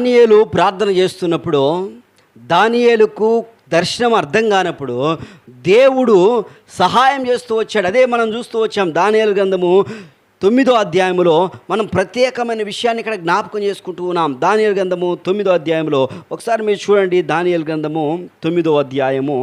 దానియేలు ప్రార్థన చేస్తున్నప్పుడు దానియేలుకు దర్శనం అర్థం కానప్పుడు దేవుడు సహాయం చేస్తూ వచ్చాడు. అదే మనం చూస్తూ వచ్చాం దానియేలు గ్రంథము తొమ్మిదో అధ్యాయంలో మనం ప్రత్యేకమైన విషయాన్ని ఇక్కడ జ్ఞాపకం చేసుకుంటూ ఉన్నాం. దానియల్ గ్రంథము తొమ్మిదో అధ్యాయంలో ఒకసారి మీరు చూడండి దానియాల గ్రంథము తొమ్మిదో అధ్యాయము.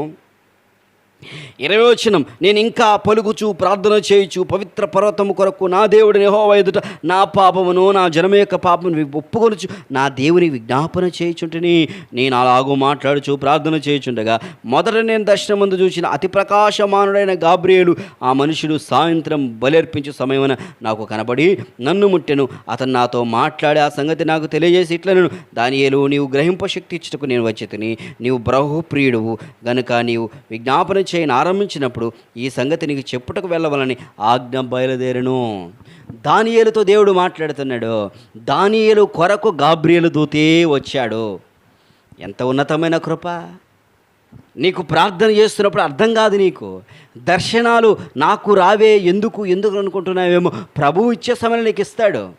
ఇరవై వచనం నేను ఇంకా పలుకుచు ప్రార్థన చేయుచు పవిత్ర పర్వతము కొరకు నా దేవుడిని యెహోవా ఎదుట నా పాపమును నా జనం యొక్క పాపమును ఒప్పుకొనుచు నా దేవుని విజ్ఞాపన చేయుచుంటని. నేను అలాగూ మాట్లాడుచు ప్రార్థన చేయుచుండగా మొదట నేను దర్శనం ముందు చూసిన అతి ప్రకాశమానుడైన గాబ్రియేలు ఆ మనుషుడు సాయంత్రం బలేర్పించు సమయమున నాకు కనబడి నన్ను ముట్టెను. అతను నాతో మాట్లాడి ఆ సంగతి నాకు తెలియజేసి ఇట్లను దానియేలు నీవు గ్రహింప శక్తి ఇచ్చుటకు నేను వచ్చి నీవు బ్రహ్మప్రియుడువు గనుక నీవు విజ్ఞాపన చేయని ఆరంభించినప్పుడు ఈ సంగతి నీకు చెప్పుటకు వెళ్ళవాలని ఆజ్ఞ బయలుదేరను. దానియేలుతో దేవుడు మాట్లాడుతున్నాడు దానియేలు కొరకు గాబ్రియలు దూతే వచ్చాడు. ఎంత ఉన్నతమైన కృప? నీకు ప్రార్థన చేస్తున్నప్పుడు అర్థం కాదు నీకు. దర్శనాలు నాకు రావే ఎందుకు ఎందుకు అనుకుంటున్నావేమో ప్రభువు ఇచ్చే సమయం నీకు ఇస్తాడు.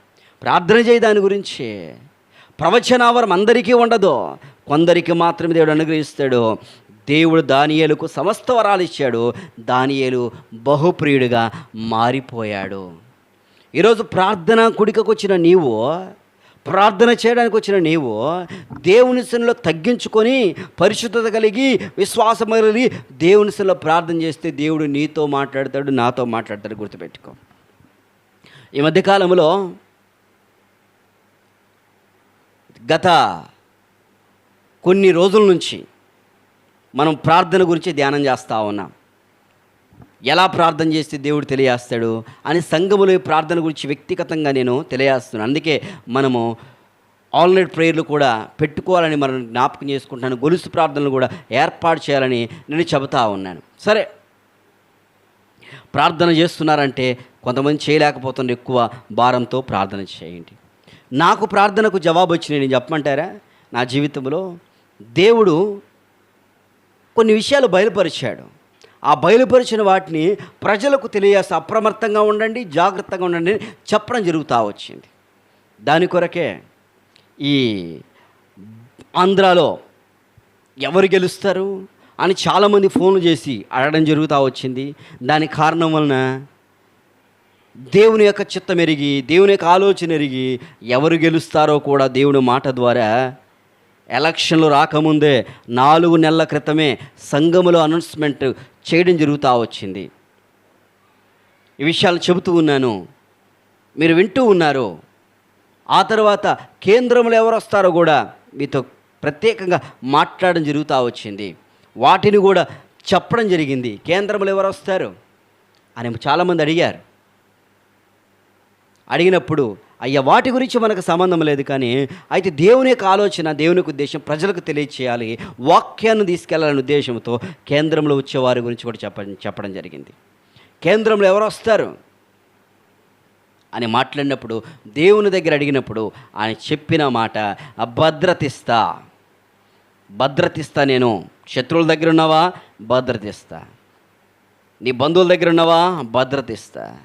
ప్రార్థన చేయి దాని గురించి. ప్రవచనావరం అందరికీ ఉండదు. కొందరికి మాత్రమే దేవుడు అనుగ్రహిస్తాడు. దేవుడు దానియేలుకు సమస్త వరాలు ఇచ్చాడు. దానియేలు బహుప్రియుడిగా మారిపోయాడు. ఈరోజు ప్రార్థన కుడికకు వచ్చిన నీవు ప్రార్థన చేయడానికి వచ్చిన నీవు దేవుని సన్నిలో తగ్గించుకొని పరిశుద్ధత కలిగి విశ్వాసం కలిగి దేవుని సన్నిలో ప్రార్థన చేస్తే దేవుడు నీతో మాట్లాడతాడు నాతో మాట్లాడతాడు గుర్తుపెట్టుకో. ఈ మధ్యకాలంలో గత కొన్ని రోజుల నుంచి మనం ప్రార్థన గురించి ధ్యానం చేస్తూ ఉన్నాం. ఎలా ప్రార్థన చేస్తే దేవుడు తెలియజేస్తాడు అని సంఘములో ప్రార్థన గురించి వ్యక్తిగతంగా నేను తెలియజేస్తున్నాను. అందుకే మనము ఆల్ నైట్ ప్రేయర్లు కూడా పెట్టుకోవాలని మనం జ్ఞాపకం చేసుకుంటున్నాను. గొలుసు ప్రార్థనలు కూడా ఏర్పాటు చేయాలని నేను చెబుతా ఉన్నాను. సరే. ప్రార్థన చేస్తున్నారంటే కొంతమంది చేయలేకపోతున్నారు ఎక్కువ భారంతో ప్రార్థన చేయండి. నాకు ప్రార్థనకు జవాబు వచ్చినాయి నేను చెప్పమంటారా? నా జీవితంలో దేవుడు కొన్ని విషయాలు బయలుపరిచాడు. ఆ బయలుపరిచిన వాటిని ప్రజలకు తెలియజేస్తే అప్రమత్తంగా ఉండండి జాగ్రత్తగా ఉండండి చెప్పడం జరుగుతూ వచ్చింది. దాని కొరకే ఈ ఆంధ్రాలో ఎవరు గెలుస్తారు అని చాలామంది ఫోన్లు చేసి అడగడం జరుగుతూ వచ్చింది. దాని కారణం వలన దేవుని యొక్క చిత్తం ఎరిగి దేవుని యొక్క ఆలోచన ఎరిగి ఎవరు గెలుస్తారో కూడా దేవుని మాట ద్వారా ఎలక్షన్లు రాకముందే నాలుగు నెలల క్రితమే సంఘములో అనౌన్స్మెంట్ చేయడం జరుగుతూ వచ్చింది. ఈ విషయాలు చెబుతూ ఉన్నాను. మీరు వింటూ ఉన్నారు. ఆ తర్వాత కేంద్రంలో ఎవరు వస్తారో కూడా మీతో ప్రత్యేకంగా మాట్లాడడం జరుగుతూ వచ్చింది. వాటిని కూడా చెప్పడం జరిగింది. కేంద్రంలో ఎవరు వస్తారు? అని చాలామంది అడిగారు. అడిగినప్పుడు అయ్యా వాటి గురించి మనకు సంబంధం లేదు కానీ అయితే దేవుని యొక్క ఆలోచన దేవుని యొక్క ఉద్దేశం ప్రజలకు తెలియచేయాలి. వాక్యాన్ని తీసుకెళ్ళాలనే ఉద్దేశంతో కేంద్రంలో వచ్చే వారి గురించి కూడా చెప్ప చెప్పడం జరిగింది. కేంద్రంలో ఎవరు వస్తారు? అని మాట్లాడినప్పుడు దేవుని దగ్గర అడిగినప్పుడు ఆయన చెప్పిన మాట భద్రతిస్తా. భద్రతిస్తా నేను. శత్రువుల దగ్గర ఉన్నావా? భద్రతిస్తా. నీ బంధువుల దగ్గర ఉన్నావా? భద్రతిస్తా.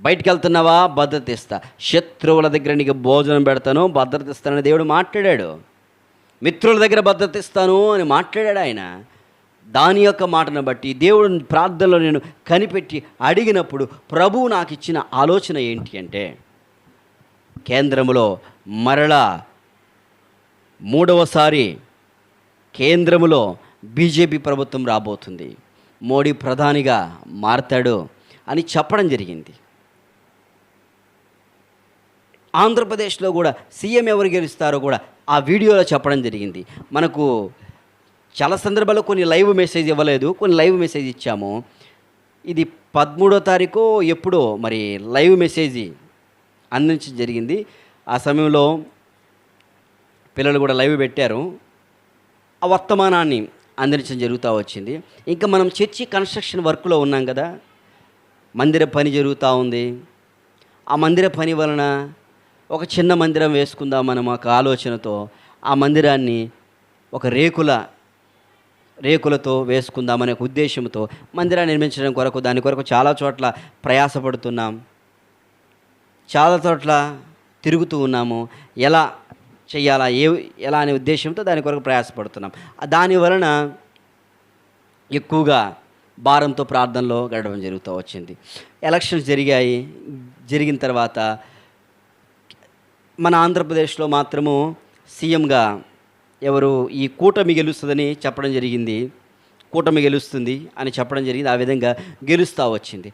బయటికి వెళ్తున్నావా భద్రత ఇస్తా శత్రువుల దగ్గర నీకు భోజనం పెడతాను భద్రత ఇస్తానని దేవుడు మాట్లాడాడు. మిత్రుల దగ్గర భద్రత ఇస్తాను అని మాట్లాడాడు ఆయన. దాని యొక్క మాటను బట్టి దేవుడు ప్రార్థనలో నేను కనిపెట్టి అడిగినప్పుడు ప్రభువు నాకు ఇచ్చిన ఆలోచన ఏంటి అంటే కేంద్రములో మరలా మూడవసారి కేంద్రములో బీజేపీ ప్రభుత్వం రాబోతుంది. మోడీ ప్రధానిగా మారతాడు అని చెప్పడం జరిగింది. ఆంధ్రప్రదేశ్లో కూడా సీఎం ఎవరు గెలుస్తారో కూడా ఆ వీడియోలో చెప్పడం జరిగింది. మనకు చాలా సందర్భాల్లో కొన్ని లైవ్ మెసేజ్ ఇవ్వలేదు. కొన్ని లైవ్ మెసేజ్ ఇచ్చాము. ఇది పదమూడో తారీఖు ఎప్పుడో మరి లైవ్ మెసేజ్ అందించడం జరిగింది. ఆ సమయంలో పిల్లలు కూడా లైవ్ పెట్టారు. ఆ వర్తమానాన్ని అందించడం జరుగుతూ వచ్చింది. ఇంకా మనం చర్చి కన్స్ట్రక్షన్ వర్క్లో ఉన్నాం కదా. మందిర పని జరుగుతూ ఉంది. ఆ మందిర పని వలన ఒక చిన్న మందిరం వేసుకుందాం మనం ఒక ఆలోచనతో ఆ మందిరాన్ని ఒక రేకుల రేకులతో వేసుకుందామనే ఒక ఉద్దేశంతో మందిరాన్ని నిర్మించడం కొరకు దాని కొరకు చాలా చోట్ల ప్రయాసపడుతున్నాం. చాలా చోట్ల తిరుగుతూ ఉన్నాము. ఎలా చేయాలా ఏ ఎలా అనే ఉద్దేశంతో దాని కొరకు ప్రయాసపడుతున్నాం. దాని వలన ఎక్కువగా భారంతో ప్రార్థనలో గడవడం జరుగుతూ వచ్చింది. ఎలక్షన్స్ జరిగాయి. జరిగిన తర్వాత మన ఆంధ్రప్రదేశ్లో మాత్రము సీఎంగా ఎవరు ఈ కూటమి గెలుస్తుందని చెప్పడం జరిగింది. కూటమి గెలుస్తుంది అని చెప్పడం జరిగింది. ఆ విధంగా గెలుస్తూ వచ్చింది.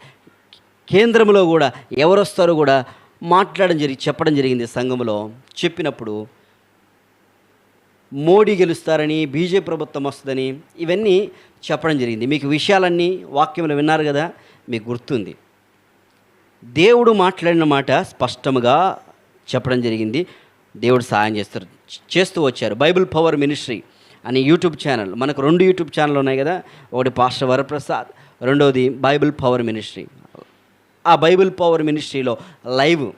కేంద్రంలో కూడా ఎవరు వస్తారో కూడా మాట్లాడడం జరిగి చెప్పడం జరిగింది సంఘంలో. చెప్పినప్పుడు మోడీ గెలుస్తారని బీజేపీ ప్రభుత్వం వస్తుందని ఇవన్నీ చెప్పడం జరిగింది. మీకు విషయాలన్నీ వాక్యంలో విన్నారు కదా మీకు గుర్తుంది. దేవుడు మాట్లాడిన మాట స్పష్టముగా చెప్పడం జరిగింది. దేవుడు సహాయం చేస్తారు. చేస్తూ వచ్చారు. బైబిల్ పవర్ మినిస్ట్రీ అని యూట్యూబ్ ఛానల్. మనకు రెండు యూట్యూబ్ ఛానల్ ఉన్నాయి కదా. ఒకటి పాస్టర్ వరప్రసాద్ రెండవది బైబిల్ పవర్ మినిస్ట్రీ. ఆ బైబిల్ పవర్ మినిస్ట్రీలో లైవ్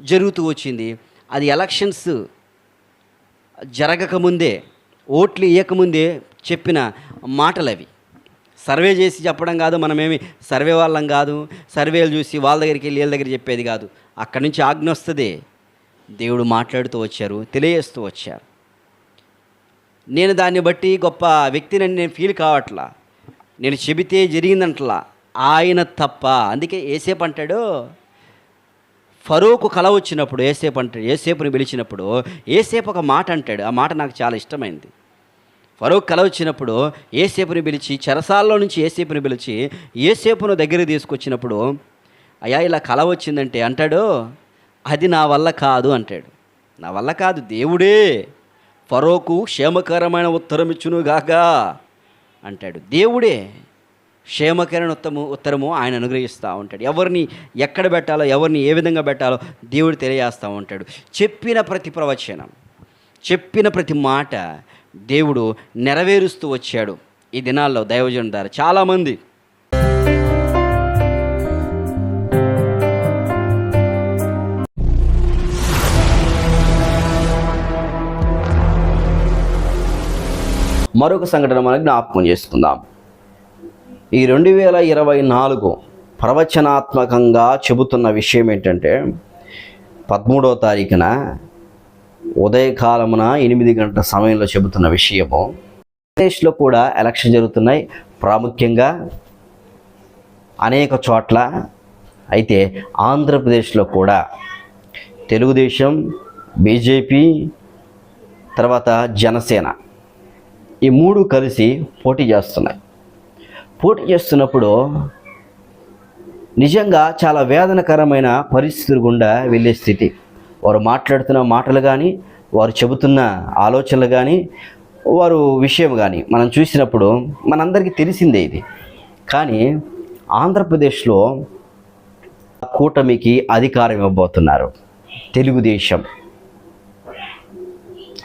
జరుగుతూ వచ్చింది. అది ఎలక్షన్స్ జరగకముందే ఓట్లు ఇవ్వకముందే చెప్పిన మాటలు అవి. సర్వే చేసి చెప్పడం కాదు మనమేమి సర్వే వాళ్ళం కాదు. సర్వేలు చూసి వాళ్ళ దగ్గరికి వెళ్ళి వీళ్ళ దగ్గర చెప్పేది కాదు. అక్కడి నుంచి ఆజ్ఞ వస్తుంది. దేవుడు మాట్లాడుతూ వచ్చారు తెలియజేస్తూ వచ్చారు. నేను దాన్ని బట్టి గొప్ప వ్యక్తిని నేను ఫీల్ కావట్లా. నేను చెబితే జరిగిందంటలా. ఆయన తప్ప అందుకే ఏసేపు అంటాడు ఫరూకు కల వచ్చినప్పుడు ఏసేపు అంటాడు ఏసేపుని పిలిచినప్పుడు ఏసేపు ఒక మాట అంటాడు. ఆ మాట నాకు చాలా ఇష్టమైంది. ఫరూక్ కల వచ్చినప్పుడు ఏసేపుని పిలిచి చెరసాల్లో నుంచి ఏసేపుని పిలిచి ఏసేపును దగ్గర తీసుకొచ్చినప్పుడు అయ్యా ఇలా కల వచ్చిందంటే అంటాడు అది నా వల్ల కాదు అంటాడు. నా వల్ల కాదు దేవుడే ఫరోకు క్షేమకరమైన ఉత్తరం ఇచ్చును గాక అంటాడు. దేవుడే క్షేమకరమైన ఉత్తము ఉత్తరము ఆయన అనుగ్రహిస్తూ ఉంటాడు. ఎవరిని ఎక్కడ పెట్టాలో ఎవరిని ఏ విధంగా పెట్టాలో దేవుడు తెలియజేస్తూ ఉంటాడు. చెప్పిన ప్రతి ప్రవచనం చెప్పిన ప్రతి మాట దేవుడు నెరవేరుస్తూ వచ్చాడు ఈ దినాల్లో దైవజనం ద్వారా. చాలామంది మరొక సంఘటన మనం జ్ఞాపకం చేసుకుందాం. ఈ రెండు వేల ఇరవై నాలుగు ప్రవచనాత్మకంగా చెబుతున్న విషయం ఏంటంటే పదమూడవ తారీఖున ఉదయకాలమున ఎనిమిది గంటల సమయంలో చెబుతున్న విషయము. దేశంలో కూడా ఎలక్షన్ జరుగుతున్నాయి. ప్రాముఖ్యంగా అనేక చోట్ల అయితే ఆంధ్రప్రదేశ్లో కూడా తెలుగుదేశం బీజేపీ తర్వాత జనసేన ఈ మూడు కలిసి పోటీ చేస్తున్నాయి. పోటీ చేస్తున్నప్పుడు నిజంగా చాలా వేదనకరమైన పరిస్థితులు గుండా వెళ్ళే స్థితి. వారు మాట్లాడుతున్న మాటలు కానీ వారు చెబుతున్న ఆలోచనలు కానీ వారు విషయం కానీ మనం చూసినప్పుడు మనందరికీ తెలిసిందే ఇది. కానీ ఆంధ్రప్రదేశ్లో కూటమికి అధికారం ఇవ్వబోతున్నారు. తెలుగుదేశం.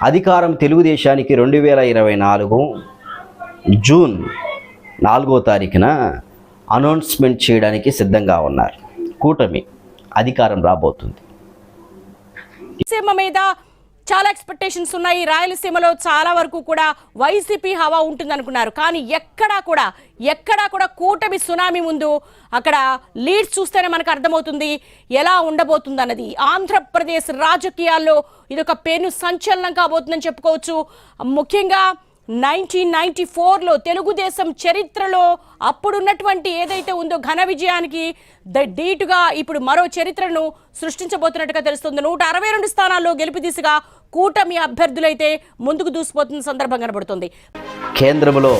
అధికారం తెలుగుదేశానికి రెండు వేల ఇరవై నాలుగు జూన్ నాలుగో తారీఖున అనౌన్స్మెంట్ చేయడానికి సిద్ధంగా ఉన్నారు. కూటమి అధికారం రాబోతుంది. మీద చాలా ఎక్స్పెక్టేషన్స్ ఉన్నాయి. రాయలసీమలో చాలా వరకు కూడా వైసీపీ హవా ఉంటుంది అనుకున్నారు కానీ ఎక్కడా కూడా ఎక్కడా కూడా కూటమి సునామీ ముందు అక్కడ లీడ్స్ చూస్తేనే మనకు అర్థమవుతుంది ఎలా ఉండబోతుంది అన్నది ఆంధ్రప్రదేశ్ రాజకీయాల్లో ఇది ఒక పెను సంచలనం కాబోతుందని చెప్పుకోవచ్చు. ముఖ్యంగా నైన్టీన్ నైన్టీ ఫోర్లో తెలుగుదేశం చరిత్రలో అప్పుడున్నటువంటి ఏదైతే ఉందో ఘన విజయానికి ద డీటుగా ఇప్పుడు మరో చరిత్రను సృష్టించబోతున్నట్టుగా తెలుస్తుంది. నూట అరవై రెండు స్థానాల్లో గెలుపు దిశగా కూటమి అభ్యర్థులైతే ముందుకు దూసిపోతున్న సందర్భం కనబడుతుంది. కేంద్రంలో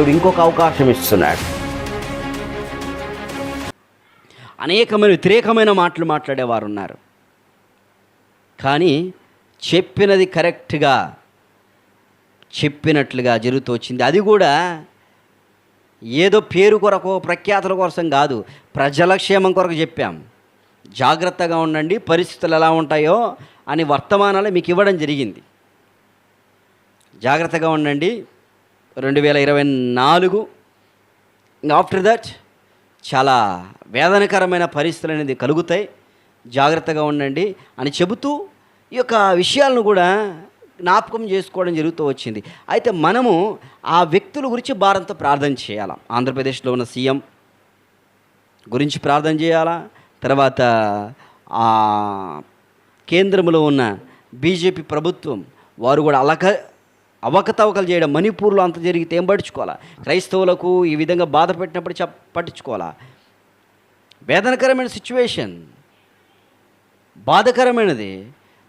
దేవుడు ఇంకొక అవకాశం ఇస్తున్నాడు. అనేకమైన వ్యతిరేకమైన మాటలు మాట్లాడేవారు ఉన్నారు. కానీ చెప్పినది కరెక్ట్గా చెప్పినట్లుగా జరుగుతూ వచ్చింది. అది కూడా ఏదో పేరు కొరకు ప్రఖ్యాతుల కోసం కాదు. ప్రజల క్షేమం కొరకు చెప్పాం. జాగ్రత్తగా ఉండండి పరిస్థితులు ఎలా ఉంటాయో అని వర్తమానాలు మీకు ఇవ్వడం జరిగింది. జాగ్రత్తగా ఉండండి. రెండు వేల ఇరవై నాలుగు. ఆఫ్టర్ దట్ చాలా వేదనకరమైన పరిస్థితులు అనేది కలుగుతాయి. జాగ్రత్తగా ఉండండి అని చెబుతూ ఈ యొక్క విషయాలను కూడా జ్ఞాపకం చేసుకోవడం జరుగుతూ వచ్చింది. అయితే మనము ఆ వ్యక్తుల గురించి భారంతో ప్రార్థన చేయాలా? ఆంధ్రప్రదేశ్లో ఉన్న సీఎం గురించి ప్రార్థన చేయాలా? తర్వాత ఆ కేంద్రంలో ఉన్న బీజేపీ ప్రభుత్వం వారు కూడా అలక అవకతవకలు చేయడం మణిపూర్లో అంత జరిగితే ఏం పట్టించుకోవాలా? క్రైస్తవులకు ఈ విధంగా బాధ పెట్టినప్పుడు చెప్ పట్టించుకోవాలా? వేదనకరమైన సిచ్యువేషన్ బాధకరమైనది.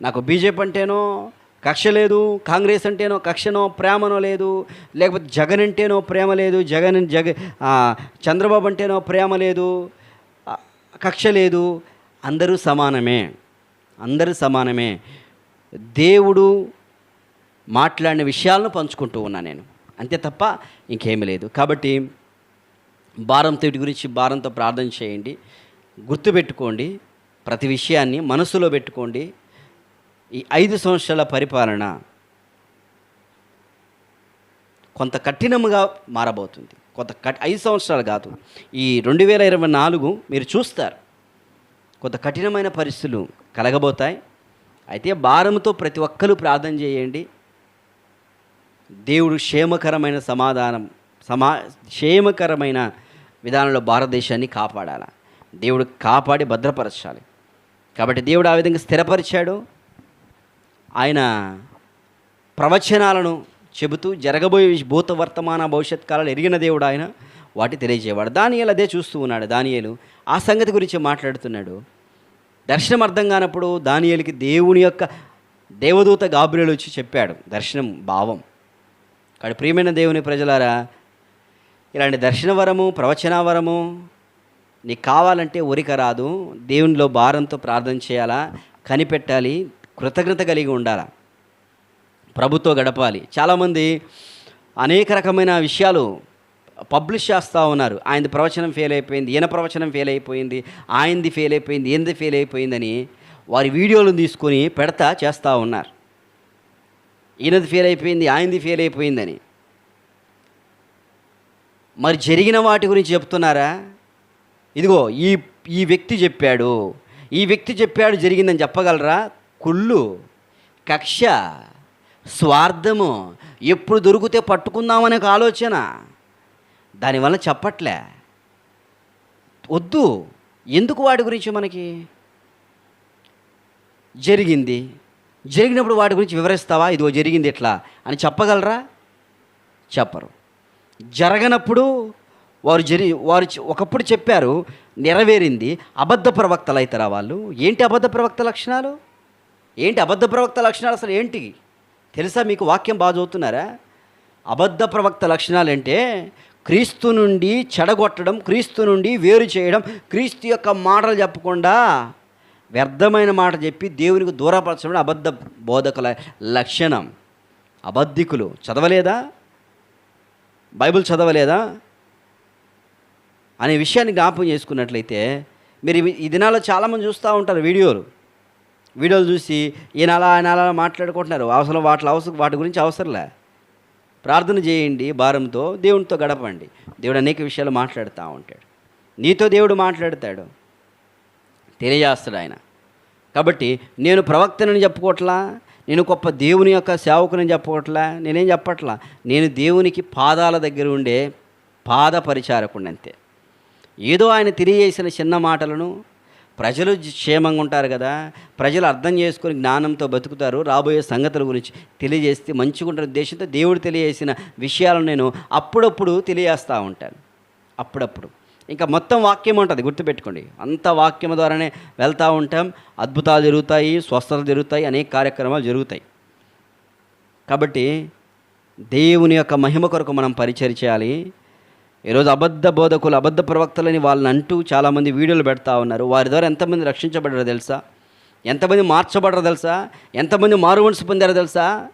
నాకు బీజేపీ అంటేనో కక్ష లేదు కాంగ్రెస్ అంటేనో కక్షనో ప్రేమనో లేదు లేకపోతే జగన్ అంటేనో ప్రేమ లేదు జగన్ జగ చంద్రబాబు అంటేనో ప్రేమ లేదు కక్ష లేదు. అందరూ సమానమే. అందరూ సమానమే. దేవుడు మాట్లాడిన విషయాలను పంచుకుంటూ ఉన్నా నేను. అంతే తప్ప ఇంకేమీ లేదు. కాబట్టి భారంతో వీటి గురించి భారంతో ప్రార్థన చేయండి. గుర్తుపెట్టుకోండి. ప్రతి విషయాన్ని మనసులో పెట్టుకోండి. ఈ ఐదు సంవత్సరాల పరిపాలన కొంత కఠినముగా మారబోతుంది. కొంత కఠ ఐదు సంవత్సరాలు కాదు. ఈ రెండు వేల ఇరవై నాలుగు మీరు చూస్తారు. కొంత కఠినమైన పరిస్థితులు కలగబోతాయి. అయితే భారంతో ప్రతి ఒక్కరూ ప్రార్థన చేయండి. దేవుడు క్షేమకరమైన సమాధానం సమా క్షేమకరమైన విధానంలో భారతదేశాన్ని కాపాడాలి? దేవుడు కాపాడి భద్రపరచాలి. కాబట్టి దేవుడు ఆ విధంగా స్థిరపరిచాడు. ఆయన ప్రవచనాలను చెబుతూ జరగబోయే భూత వర్తమాన భవిష్యత్ కాలాలు ఎరిగిన దేవుడు ఆయన వాటి తెలియజేవాడు దానియలు అదే చూస్తూ ఉన్నాడు. దానియలు ఆ సంగతి గురించి మాట్లాడుతున్నాడు. దర్శనం అర్థం కానప్పుడు దానియలకి దేవుని యొక్క దేవదూత గాబ్రియలు వచ్చి చెప్పాడు. దర్శనం భావం. కాబట్టి ప్రియమైన దేవుని ప్రజలారా ఇలాంటి దర్శన వరము ప్రవచన వరము నీకు కావాలంటే ఉరిక రాదు. దేవునిలో భారంతో ప్రార్థన చేయాలా? కనిపెట్టాలి. కృతజ్ఞత కలిగి ఉండాలా? ప్రభుతో గడపాలి. చాలామంది అనేక రకమైన విషయాలు పబ్లిష్ చేస్తూ ఉన్నారు. ఆయనది ప్రవచనం ఫెయిల్ అయిపోయింది ఈయన ప్రవచనం ఫెయిల్ అయిపోయింది ఆయనది ఫెయిల్ అయిపోయింది ఏంది ఫెయిల్ అయిపోయిందని వారి వీడియోలను తీసుకొని పెడతా చేస్తూ ఉన్నారు. ఈయనది ఫెయిల్ అయిపోయింది ఆయనది ఫెయిల్ అయిపోయిందని మరి జరిగిన వాటి గురించి చెప్తున్నారా? ఇదిగో ఈ ఈ వ్యక్తి చెప్పాడు. ఈ వ్యక్తి చెప్పాడు జరిగిందని చెప్పగలరా? కుళ్ళు కక్ష స్వార్థము ఎప్పుడు దొరికితే పట్టుకుందామనే ఒక ఆలోచన. దానివల్ల చెప్పట్లే. వద్దు. ఎందుకు వాటి గురించి మనకి? జరిగింది. జరిగినప్పుడు వాటి గురించి వివరిస్తావా? ఇదిగో జరిగింది ఎట్లా అని చెప్పగలరా? చెప్పరు. జరగనప్పుడు వారు జరి వారు ఒకప్పుడు చెప్పారు నెరవేరింది అబద్ధ ప్రవక్తలు అవుతారా వాళ్ళు? ఏంటి అబద్ధ ప్రవక్త లక్షణాలు? ఏంటి అబద్ధ ప్రవక్త లక్షణాలు అసలు ఏంటి? తెలుసా మీకు వాక్యం బాగా చదువుతున్నారా? అబద్ధ ప్రవక్త లక్షణాలు అంటే క్రీస్తు నుండి చెడగొట్టడం క్రీస్తు నుండి వేరు చేయడం క్రీస్తు యొక్క మాటలు చెప్పకుండా వ్యర్థమైన మాట చెప్పి దేవునికి దూరపరచడం అబద్ధ బోధకుల లక్షణం. అబద్ధికులు చదవలేదా? బైబిల్ చదవలేదా? అనే విషయాన్ని జ్ఞాపం చేసుకున్నట్లయితే మీరు ఈ దినాల్లో చాలామంది చూస్తూ ఉంటారు వీడియోలు. వీడియోలు చూసి ఈయన అలా ఆయన అలా మాట్లాడుకుంటున్నారు. అవసరం వాటి అవసరం వాటి గురించి అవసరంలే. ప్రార్థన చేయండి భారంతో దేవునితో గడపండి. దేవుడు అనేక విషయాలు మాట్లాడుతూ ఉంటాడు. నీతో దేవుడు మాట్లాడతాడు. తెలియజేస్తాడు ఆయన. కాబట్టి నేను ప్రవక్తనని చెప్పుకోవట్లా నేను గొప్ప దేవుని యొక్క సేవకుని చెప్పుకోవట్లా నేనేం చెప్పట్లా? నేను దేవునికి పాదాల దగ్గర ఉండే పాద పరిచారకుండా అంతే. ఏదో ఆయన తెలియజేసిన చిన్న మాటలను ప్రజలు క్షేమంగా ఉంటారు కదా ప్రజలు అర్థం చేసుకొని జ్ఞానంతో బతుకుతారు. రాబోయే సంగతుల గురించి తెలియజేస్తే మంచిగా ఉద్దేశంతో దేవుడు తెలియజేసిన విషయాలను నేను అప్పుడప్పుడు తెలియజేస్తూ ఉంటాను. అప్పుడప్పుడు. ఇంకా మొత్తం వాక్యం ఉంటుంది గుర్తుపెట్టుకోండి. అంత వాక్యం ద్వారానే వెళ్తూ ఉంటాం. అద్భుతాలు జరుగుతాయి స్వస్థతలు జరుగుతాయి అనేక కార్యక్రమాలు జరుగుతాయి. కాబట్టి దేవుని యొక్క మహిమ కొరకు మనం పరిచయం చేయాలి ఈరోజు అబద్ధ బోధకులు అబద్ధ ప్రవక్తలని వాళ్ళని అంటూ చాలామంది వీడియోలు పెడతా ఉన్నారు. వారి ద్వారా ఎంతమంది రక్షించబడ్డారో తెలుసా? ఎంతమంది మార్చబడరో తెలుసా? ఎంతమంది మారువలసి పొందారో తెలుసా?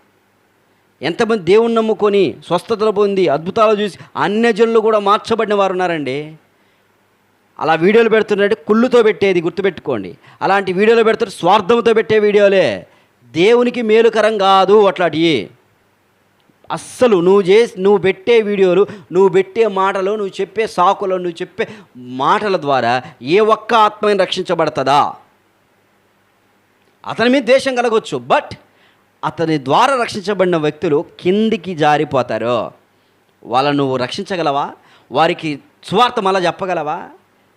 ఎంతమంది దేవుణ్ణి నమ్ముకొని స్వస్థతలు పొంది అద్భుతాలు చూసి అన్యజనులు కూడా మార్చబడిన వారు ఉన్నారండి. అలా వీడియోలు పెడుతున్నట్టు కుళ్ళుతో పెట్టేది గుర్తుపెట్టుకోండి. అలాంటి వీడియోలు పెడుతున్న స్వార్థంతో పెట్టే వీడియోలే. దేవునికి మేలుకరం కాదు అట్లాంటివి అస్సలు నువ్వు చేసి నువ్వు పెట్టే వీడియోలు నువ్వు పెట్టే మాటలు నువ్వు చెప్పే సాకులు నువ్వు చెప్పే మాటల ద్వారా ఏ ఒక్క ఆత్మని రక్షించబడుతుందా? అతని మీద దేశం కలగవచ్చు బట్ అతని ద్వారా రక్షించబడిన వ్యక్తులు కిందికి జారిపోతారు. వాళ్ళను నువ్వు రక్షించగలవా? వారికి స్వార్థం అలా చెప్పగలవా?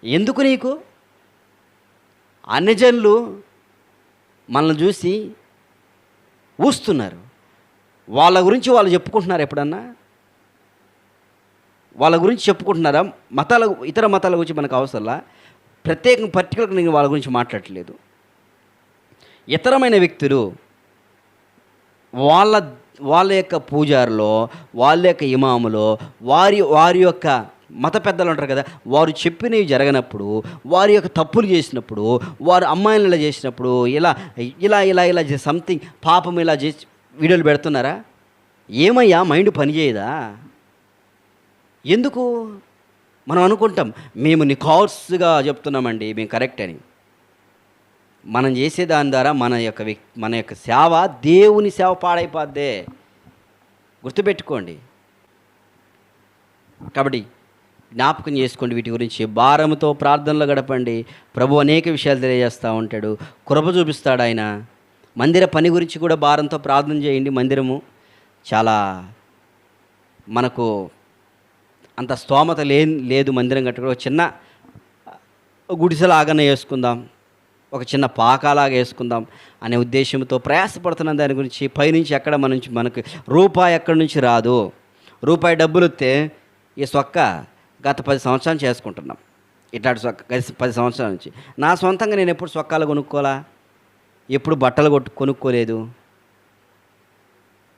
ఎందుకు నీకు? అన్యజనులు మనల్ని చూసి ఊస్తున్నారు. వాళ్ళ గురించి వాళ్ళు చెప్పుకుంటున్నారు ఎప్పుడన్నా? వాళ్ళ గురించి చెప్పుకుంటున్నారా? మతాల ఇతర మతాల గురించి మనకు అవసరంలా? ప్రత్యేకంగా పర్టికులర్గా నేను వాళ్ళ గురించి మాట్లాడట్లేదు. ఇతరమైన వ్యక్తులు వాళ్ళ వాళ్ళ యొక్క పూజారులో వాళ్ళ యొక్క ఇమాములో వారి వారి యొక్క మత పెద్దలు ఉంటారు కదా వారు చెప్పినవి జరగనప్పుడు వారి యొక్క తప్పులు చేసినప్పుడు వారు అమ్మాయిలు ఇలా చేసినప్పుడు ఇలా ఇలా ఇలా ఇలా సంథింగ్ పాపం ఇలా చేసి వీడియోలు పెడుతున్నారా? ఏమయ్యా మైండ్ పనిచేయదా ఎందుకు? మనం అనుకుంటాం మేము నికార్స్గా చెప్తున్నామండి మేము కరెక్ట్ అని. మనం చేసే దాని ద్వారా మన యొక్క వ్యక్తి మన యొక్క సేవ దేవుని సేవ పాడైపోద్దే. గుర్తుపెట్టుకోండి. కాబట్టి జ్ఞాపకం చేసుకోండి వీటి గురించి. భారంతో ప్రార్థనలు గడపండి. ప్రభు అనేక విషయాలు తెలియజేస్తూ ఉంటాడు. కృప చూపిస్తాడు ఆయన. మందిర పని గురించి కూడా భారంతో ప్రార్థన చేయండి. మందిరము చాలా మనకు అంత స్తోమత లే లేదు మందిరం కట్టుకో చిన్న గుడిసెలాగానే వేసుకుందాం. ఒక చిన్న పాకాలాగా వేసుకుందాం అనే ఉద్దేశంతో ప్రయాసపడుతున్న దాని గురించి పైనుంచి ఎక్కడ మన నుంచి మనకి రూపాయి ఎక్కడి నుంచి రాదు. రూపాయి డబ్బులు వస్తే ఈ సొక్క గత పది సంవత్సరాలు చేసుకుంటున్నాం. ఇట్లాంటి సొక్క గత పది సంవత్సరాల నుంచి. నా సొంతంగా నేను ఎప్పుడు సొక్కాలు కొనుక్కోలా? ఎప్పుడు బట్టలు కొట్టు కొనుక్కోలేదు.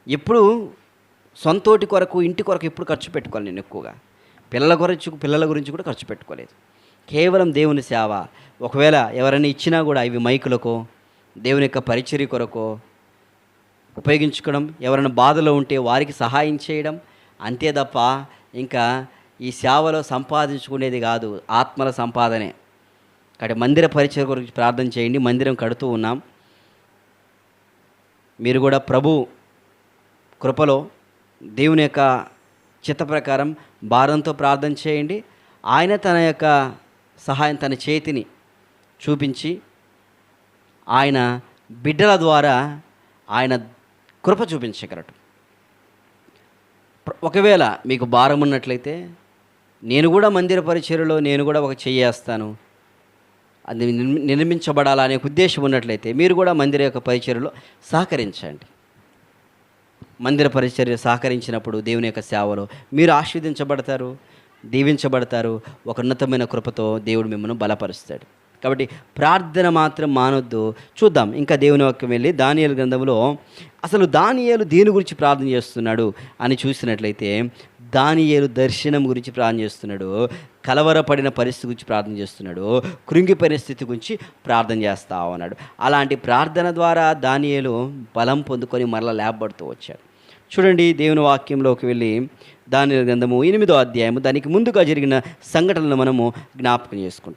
ఎప్పుడు సొంతోటి కొరకు ఇంటి కొరకు ఎప్పుడు ఖర్చు పెట్టుకోవాలి నేను ఎక్కువగా. పిల్లల గురించి పిల్లల గురించి కూడా ఖర్చు పెట్టుకోలేదు. కేవలం దేవుని సేవ. ఒకవేళ ఎవరైనా ఇచ్చినా కూడా ఇవి మైకులకో దేవుని యొక్క పరిచర్య కొరకో ఉపయోగించుకోవడం ఎవరైనా బాధలో ఉంటే వారికి సహాయం చేయడం అంతే తప్ప ఇంకా ఈ సేవలో సంపాదించుకునేది కాదు ఆత్మల సంపాదనే. కాబట్టి మందిర పరిచయ గురించి ప్రార్థన చేయండి మందిరం కడుతూ ఉన్నాం. మీరు కూడా ప్రభు కృపలో దేవుని యొక్క చిత్త ప్రకారం భారంతో ప్రార్థన చేయండి. ఆయన తన యొక్క సహాయం తన చేతిని చూపించి ఆయన బిడ్డల ద్వారా ఆయన కృప చూపించగలడు. ఒకవేళ మీకు భారం ఉన్నట్లయితే నేను కూడా మందిర పరిచయలో నేను కూడా ఒక చెయ్యేస్తాను అది నిర్మించబడాలనే ఉద్దేశం ఉన్నట్లయితే మీరు కూడా మందిర యొక్క పరిచర్యలో సహకరించండి. మందిర పరిచర్య సహకరించినప్పుడు దేవుని యొక్క సేవలో మీరు ఆస్వాదించబడతారు దీవించబడతారు ఒక ఉన్నతమైన కృపతో దేవుడు మిమ్మల్ని బలపరుస్తాడు. కాబట్టి ప్రార్థన మాత్రం మానొద్దు. చూద్దాం ఇంకా దేవుని వాక్యం వెళ్ళి దానియలు గ్రంథంలో అసలు దానియేలు దేని గురించి ప్రార్థన చేస్తున్నాడు అని చూసినట్లయితే దానియేలు దర్శనం గురించి ప్రార్థన చేస్తున్నాడు. కలవరపడిన పరిస్థితి గురించి ప్రార్థన చేస్తున్నాడు. కృంగిపోయిన స్థితి గురించి ప్రార్థన చేస్తా ఉన్నాడు. అలాంటి ప్రార్థన ద్వారా దానియేలు బలం పొందుకొని మరలా లేపబడుతూ వచ్చాడు. చూడండి దేవుని వాక్యంలోకి వెళ్ళి దాని గ్రంథము ఎనిమిదో అధ్యాయము దానికి ముందుగా జరిగిన సంఘటనలు మనము జ్ఞాపకం చేసుకుంటాం.